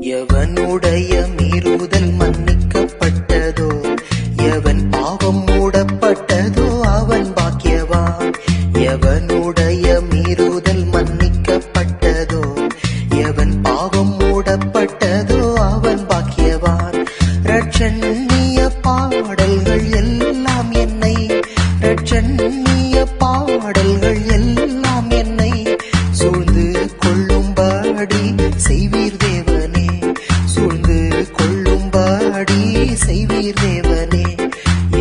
எவனுடைய மீறுதல் மன்னிக்கப்பட்டதோ எவன் பாவம் மூடப்பட்டதோ அவன் பாக்கியவான். எவனுடைய மீறுதல் மன்னிக்கப்பட்டதோ எவன் பாவம் மூடப்பட்டதோ அவன் பாக்கியவான். ரட்சண்ணிய பாடல்கள் எல்லாம் என்னை ரட்சண்ணிய பாடல்கள் எல்லாம் என்னை சூழ்ந்து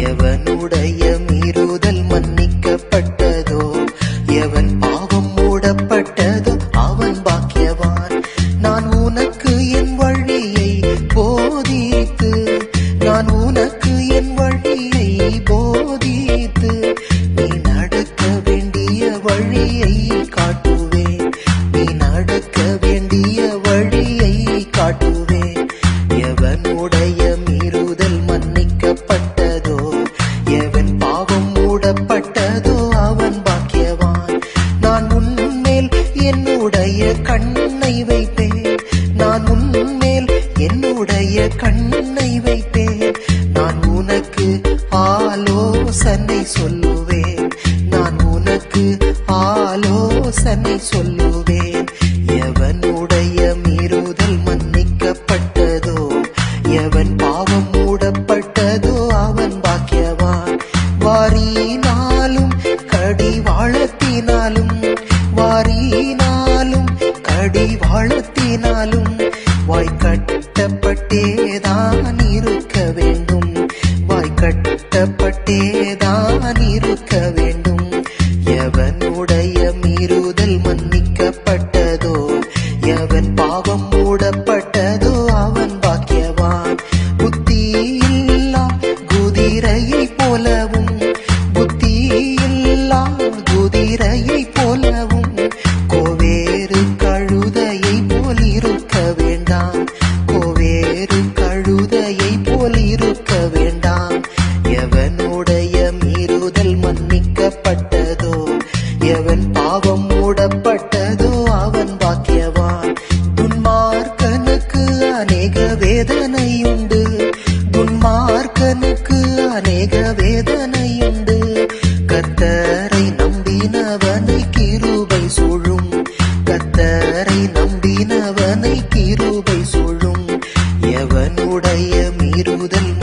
எவனுடைய மீறுதல் மன்னிக்கப்பட்டதோ? எவன் பாவம் மூடப்பட்டதோ? அவன் பாக்கியவான். நான் உனக்கு என் வழியை போதித்து நான் உனக்கு என் வழியை போதித்து நீ நடக்க வேண்டிய வழியை காட்டுவேன். நீ நடக்க வேண்டிய வழியை கண்ணை வைத்தேன். நான் உன்மேல் என்னுடைய கண்ணை வைத்தேன். நான் உனக்கு ஆலோசனை சொல்லுவேன். நான் உனக்கு ஆலோசனை சொல்லுவேன். எவனுடைய மீறுதல் மன்னிக்கப்பட்டதோ எவன் பாவம் மூடப்பட்டதோ அவன் பாக்கியவான். வாரியே கடிவாளத்தினாலும் வாய் கட்டப்பட்டேதான் இருக்க வேண்டும். வாய் கட்டப்பட்டேதான் இருக்க வேண்டும். எவனுடைய மீறுதல் மன்னிக்கப்பட்டதோ எவன் பாவம் மூடப்பட்ட மன்னிக்கப்பட்டதோ எவன் பாவம் மூடப்பட்டதோ அவன் பாக்கியவான். துன்மார்க்கனுக்கு அநேக வேதனை உண்டு துன்மார்க்கனுக்கு அநேக வேதனை உண்டு கத்தரை நம்பினவனை கிருபை சூழும். கத்தரை நம்பினவனை கிருபை சூழும். எவனுடைய மீறுதல்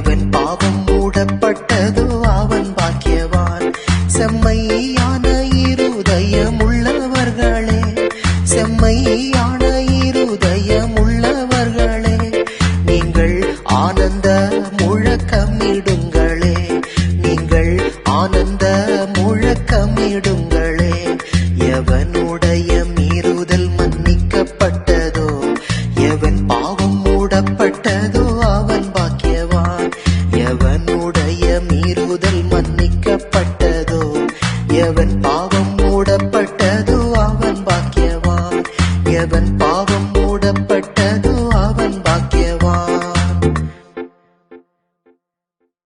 எவன் பாவம் மூடப்பட்டதோ அவன் பாக்கியவான். செம்மையான இருதயமுள்ளவர்களே செம்மையான